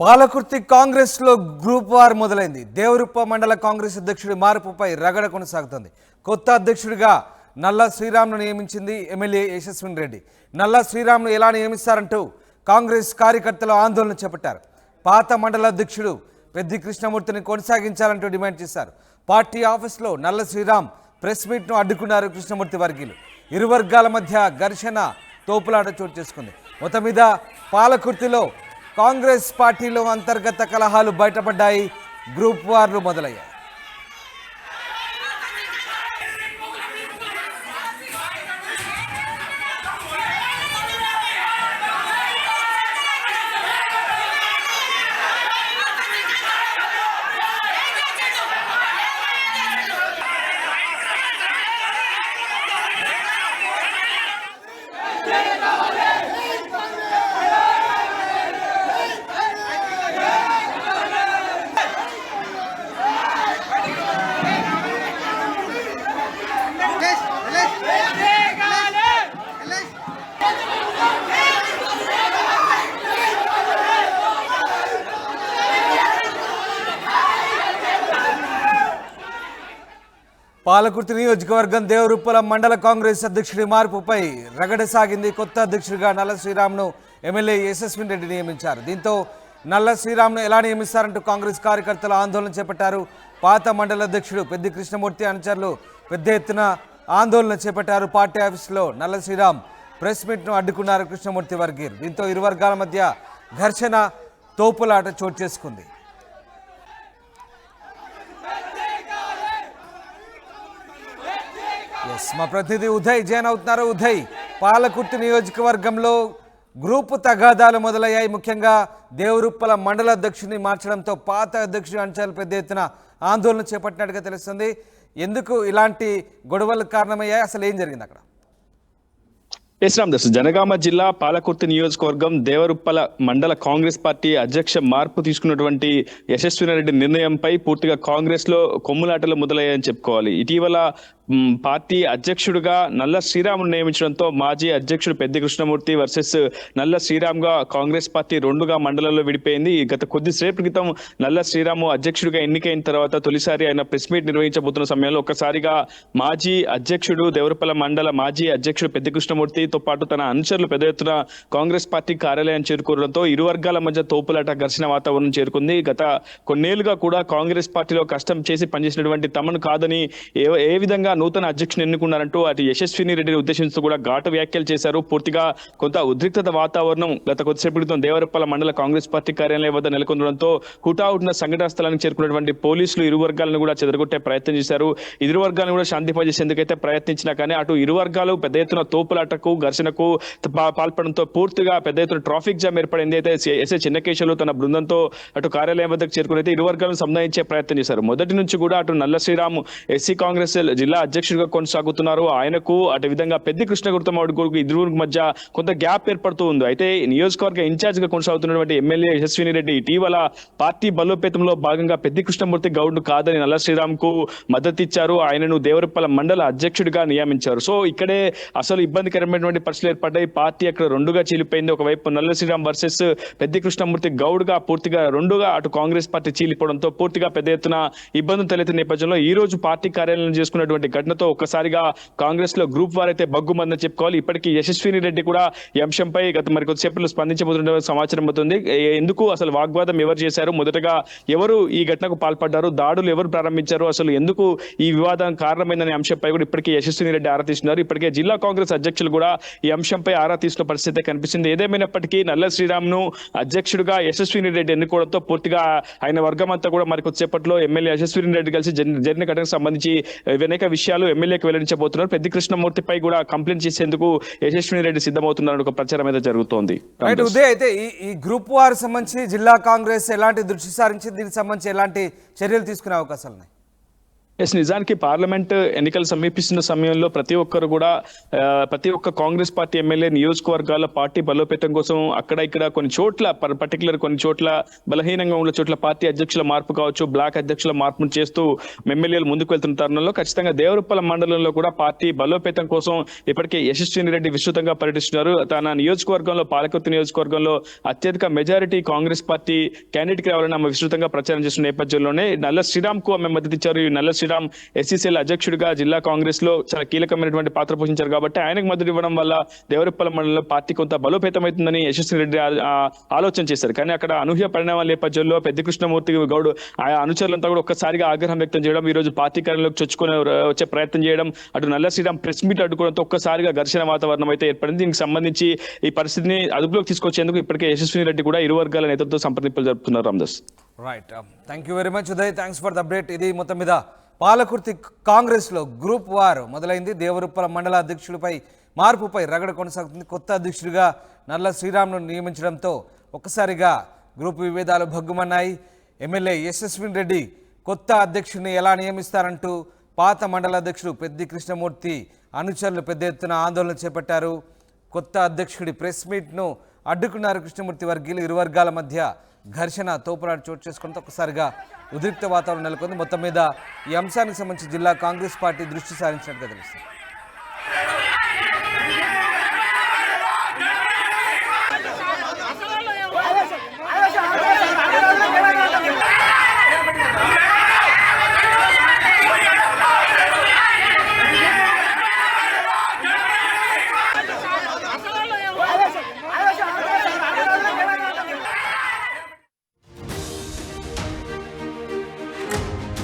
పాలకుర్తి కాంగ్రెస్లో group war మొదలైంది. దేవరూప మండల కాంగ్రెస్ అధ్యక్షుడి మార్పుపై రగడ కొనసాగుతోంది. కొత్త అధ్యక్షుడిగా నల్ల శ్రీరామ్ను నియమించింది ఎమ్మెల్యే యశస్విన్ రెడ్డి. నల్ల శ్రీరామ్ను ఎలా నియమిస్తారంటూ కాంగ్రెస్ కార్యకర్తలు ఆందోళన చేపట్టారు. పాత మండల అధ్యక్షుడు పెద్ది కృష్ణమూర్తిని కొనసాగించాలంటూ డిమాండ్ చేశారు. పార్టీ ఆఫీస్లో నల్ల శ్రీరామ్ ప్రెస్ మీట్ను అడ్డుకున్నారు కృష్ణమూర్తి వర్గీయులు. ఇరు వర్గాల మధ్య ఘర్షణ తోపులాట చోటు చేసుకుంది. మొత్తం మీద పాలకుర్తిలో కాంగ్రెస్ పార్టీలో అంతర్గత కలహాలు బయటపడ్డాయి. గ్రూప్ వార్లు మొదలయ్యాయి. పాలకుర్తి నియోజకవర్గం దేవరుప్పల మండల కాంగ్రెస్ అధ్యక్షుడి మార్పుపై రగడ సాగింది కొత్త అధ్యక్షుడిగా నల్ల శ్రీరామ్ను ఎమ్మెల్యే యశస్విన్ రెడ్డి నియమించారు. దీంతో నల్ల శ్రీరామ్ను ఎలా నియమిస్తారంటూ కాంగ్రెస్ కార్యకర్తలు ఆందోళన చేపట్టారు. పాత మండల అధ్యక్షుడు పెద్ది కృష్ణమూర్తి అనుచరులు పెద్ద ఎత్తున ఆందోళన చేపట్టారు. పార్టీ ఆఫీసులో నల్ల శ్రీరామ్ ప్రెస్ మీట్ను అడ్డుకున్నారు కృష్ణమూర్తి వర్గీర్ దీంతో ఇరు వర్గాల మధ్య ఘర్షణ తోపులాట చోటు చేసుకుంది. ఎస్ మా ప్రతినిధి ఉదయ్ జైన్ అవుతున్నారు. ఉదయ్ పాలకుర్తి నియోజకవర్గంలో గ్రూపు తగాదాలు మొదలయ్యాయి. ముఖ్యంగా దేవరుప్పల మండల అధ్యక్షుడిని మార్చడంతో పాత అధ్యక్షుడి అంశాలు పెద్ద ఎత్తున ఆందోళన చేపట్టినట్టుగా తెలుస్తుంది. ఎందుకు ఇలాంటి గొడవలు కారణమయ్యాయి? అసలు ఏం జరిగింది అక్కడ? ఎస్ రామదాస్ జనగామ జిల్లా పాలకుర్తి నియోజకవర్గం దేవరుప్పల మండల కాంగ్రెస్ పార్టీ అధ్యక్ష మార్పు తీసుకున్నటువంటి యశస్వినారెడ్డి నిర్ణయంపై పూర్తిగా కాంగ్రెస్లో కొమ్ములాటలు మొదలయ్యాయని చెప్పుకోవాలి ఇటీవల పార్టీ అధ్యక్షుడిగా నల్ల శ్రీరామును నియమించడంతో మాజీ అధ్యక్షుడు పెద్ది కృష్ణమూర్తి వర్సెస్ నల్ల శ్రీరామ్గా కాంగ్రెస్ పార్టీ రెండుగా మండలంలో విడిపోయింది. గత కొద్దిసేపు క్రితం నల్ల శ్రీరాము అధ్యక్షుడిగా ఎన్నికైన తర్వాత తొలిసారి ఆయన ప్రెస్ మీట్ నిర్వహించబోతున్న సమయంలో ఒక్కసారిగా మాజీ అధ్యక్షుడు దేవరపల్ల మండల మాజీ అధ్యక్షుడు పెద్ది కృష్ణమూర్తితో పాటు తన అనుచరులు పెద్ద ఎత్తున కాంగ్రెస్ పార్టీ కార్యాలయం చేరుకోవడంతో ఇరు వర్గాల మధ్య తోపులాట ఘర్షణ వాతావరణం చేరుకుంది. గత కొన్నేళ్ళుగా కూడా కాంగ్రెస్ పార్టీలో కష్టం చేసి పనిచేసినటువంటి తమను కాదని ఏ ఏ విధంగా నూతన అధ్యక్షుని ఎన్నుకున్నారంటూ అటు యశస్విని రెడ్డిని ఉద్దేశించి కూడా ఘాటు వ్యాఖ్యలు చేశారు. పూర్తిగా కొంత ఉద్రిక్తత వాతావరణం గత కొద్దిసేపు క్రితం దేవరపల్ల మండల కాంగ్రెస్ పార్టీ కార్యాలయం వద్ద నెలకొందడంతో హుటాహుటిన సంఘటన స్థలానికి చేరుకున్నటువంటి పోలీసులు ఇరు వర్గాలను కూడా చెదరగొట్టే ప్రయత్నం చేశారు. ఇరు వర్గాలను కూడా శాంతింపజేసేందుకైతే ప్రయత్నించినా కానీ అటు ఇరు వర్గాలు పెద్ద ఎత్తున తోపులాటకు ఘర్షణకు పాల్పడంతో పూర్తిగా పెద్ద ఎత్తున ట్రాఫిక్ జామ్ ఏర్పడింది. అయితే ఎస్ఏ చిన్నకేశవులు తన బృందంతో అటు కార్యాలయం వద్దకు చేరుకుని అయితే ఇరు వర్గాలను సంధానించే ప్రయత్నం చేశారు. మొదటి నుంచి కూడా అటు నల్ల శ్రీరామ్ ఎస్సీ కాంగ్రెస్ జిల్లా అధ్యక్షుడిగా కొనసాగుతున్నారు. ఆయనకు అటు విధంగా పెద్ద కృష్ణ గుర్తమావుడి ఇద్దరు మధ్య కొంత గ్యాప్ ఏర్పడుతూ ఉంది. అయితే నియోజకవర్గ ఇన్ఛార్జ్గా కొనసాగుతున్నటువంటి ఎమ్మెల్యే యశస్విని రెడ్డి ఇటీవల పార్టీ బలోపేతంలో భాగంగా పెద్ద కృష్ణమూర్తి గౌడ్ కాదని నల్ల శ్రీరామ్కు మద్దతు ఇచ్చారు. ఆయనను దేవరపల్ల మండల అధ్యక్షుడిగా నియమించారు. సో ఇక్కడే అసలు ఇబ్బందికరమైనటువంటి పరిస్థితులు ఏర్పడ్డాయి. పార్టీ అక్కడ రెండుగా చీలిపోయింది. ఒకవైపు నల్ల శ్రీరామ్ వర్సెస్ పెద్ద కృష్ణమూర్తి గౌడ్గా పూర్తిగా రెండుగా అటు కాంగ్రెస్ పార్టీ చీలిపోవడంతో పూర్తిగా పెద్ద ఎత్తున ఇబ్బందులు తలెత్తిన నేపథ్యంలో ఈ రోజు పార్టీ కార్యాలయం చేసుకున్నటువంటి ఘటనతో ఒక్కసారిగా కాంగ్రెస్లో గ్రూప్ వారైతే అయితే బగ్గుమందని చెప్పుకోవాలి. ఇప్పటికీ యశస్విని రెడ్డి కూడా ఈ అంశంపై గత మరి కొద్దిసేపట్లో స్పందించబోతున్న సమాచారం అవుతుంది ఎందుకు అసలు వాగ్వాదం ఎవరు చేశారు? మొదటగా ఎవరు ఈ ఘటనకు పాల్పడ్డారు? దాడులు ఎవరు ప్రారంభించారు? అసలు ఎందుకు ఈ వివాదం కారణమైందనే అంశంపై కూడా ఇప్పటికే యశస్విని రెడ్డి ఆరా తీస్తున్నారు. ఇప్పటికే జిల్లా కాంగ్రెస్ అధ్యక్షులు కూడా ఈ అంశంపై ఆరా తీసిన పరిస్థితి కనిపిస్తుంది. ఏదేమైనప్పటికీ నల్ల శ్రీరామ్ను అధ్యక్షుడిగా యశస్విని రెడ్డి ఎన్నుకోవడంతో పూర్తిగా ఆయన వర్గం అంతా కూడా మరి కొద్దిసేపట్లో ఎమ్మెల్యే యశస్విని రెడ్డి కలిసి జరిగిన ఘటనకు సంబంధించి వెనక విషయం విషయాలు ఎమ్మెల్యేకి వెల్లడించబోతున్నారు. పెద్ది కృష్ణమూర్తిపై కూడా కంప్లైంట్ చేసేందుకు యశస్విని రెడ్డి సిద్ధమవుతున్నారని ఒక ప్రచారం అయితే జరుగుతోంది. రైట్ ఉదయ్ అయితే ఈ గ్రూప్ వార్ సంబంధించి జిల్లా కాంగ్రెస్ ఎలాంటి దృష్టి సారించి దీనికి సంబంధించి ఎలాంటి చర్యలు తీసుకునే అవకాశాలు ఉన్నాయి? ఎస్ నిజానికి పార్లమెంట్ ఎన్నికలు సమీపిస్తున్న సమయంలో ప్రతి ఒక్కరు కూడా ప్రతి ఒక్క కాంగ్రెస్ పార్టీ ఎమ్మెల్యే నియోజకవర్గాల పార్టీ బలోపేతం కోసం అక్కడ ఇక్కడ కొన్ని చోట్ల పర్టికులర్ కొన్ని చోట్ల బలహీనంగా ఉన్న చోట్ల పార్టీ అధ్యక్షుల మార్పు కావచ్చు బ్లాక్ అధ్యక్షుల మార్పును చేస్తూ ఎమ్మెల్యేలు ముందుకు వెళ్తున్న తరుణంలో ఖచ్చితంగా దేవరుప్పల మండలంలో కూడా పార్టీ బలోపేతం కోసం ఇప్పటికే యశస్విని రెడ్డి విస్తృతంగా పర్యటిస్తున్నారు. తన నియోజకవర్గంలో పాలకొత్త నియోజకవర్గంలో అత్యధిక మెజారిటీ కాంగ్రెస్ పార్టీ క్యాండిడేట్కి రావాలని ఆమె విస్తృతంగా ప్రచారం చేస్తున్న నేపథ్యంలోనే నల్ల శ్రీరామ్కు ఆమె మద్దతు ఇచ్చారు. ఈ నల్ల శ్రీరామ్ ఎస్సీసీఎల్ అధ్యక్షుడిగా జిల్లా కాంగ్రెస్లో చాలా కీలకమైనటువంటి పాత్ర పోషించారు కాబట్టి ఆయనకు మద్దతు ఇవ్వడం వల్ల దేవరపల్లి మండలంలో పార్టీ కొంత బలోపేతమవుతుందని యశస్వి రెడ్డి ఆ- ఆలోచన చేశారు. కానీ అక్కడ అనూహ్య పరిణామాల నేపథ్యంలో పెద్ద కృష్ణమూర్తి గౌడ్ ఆ అనుచరులంతా కూడా ఒక్కసారిగా ఆగ్రహం వ్యక్తం చేయడం ఈ రోజు పార్టీ కార్యంలోకి చొచ్చుకునే వచ్చే ప్రయత్నం చేయడం అటు నల్ల శ్రీరామ్ ప్రెస్ మీట్ అడ్డుకోవడంతో ఒక్కసారిగా ఘర్షణ వాతావరణం అయితే ఏర్పడింది. దీనికి సంబంధించి ఈ పరిస్థితిని అదుపులోకి తీసుకొచ్చేందుకు ఇప్పటికే యశస్విని రెడ్డి కూడా ఇరు వర్గాల నేతలతో సంప్రదింపులు జరుపుతున్నారు Ramdas right thank you very much Uday thanks for the update ఇది మొత్తం మీద పాలకుర్తి కాంగ్రెస్లో గ్రూప్ వార్ మొదలైంది. దేవరుప్పల మండల అధ్యక్షుడిపై మార్పుపై రగడ కొనసాగుతుంది. కొత్త అధ్యక్షుడిగా నల్ల శ్రీరామ్ను నియమించడంతో ఒక్కసారిగా గ్రూప్ విభేదాలు భగ్గుమన్నాయి. ఎమ్మెల్యే యశస్విన్ రెడ్డి కొత్త అధ్యక్షుడిని ఎలా నియమిస్తారంటూ పాత మండల అధ్యక్షుడు పెద్ది కృష్ణమూర్తి అనుచరులు పెద్ద ఎత్తున ఆందోళన చేపట్టారు. కొత్త అధ్యక్షుడి ప్రెస్ మీట్ను అడ్డుకున్నారు కృష్ణమూర్తి వర్గీయులు ఇరు వర్గాల మధ్య ఘర్షణ తోపురాడు చోటు చేసుకుని ఒక్కసారిగా ఉద్రిక్త వాతావరణం నెలకొంది. మొత్తం మీద ఈ అంశానికి సంబంధించి జిల్లా కాంగ్రెస్ పార్టీ దృష్టి సారించినట్టుగా తెలుస్తుంది.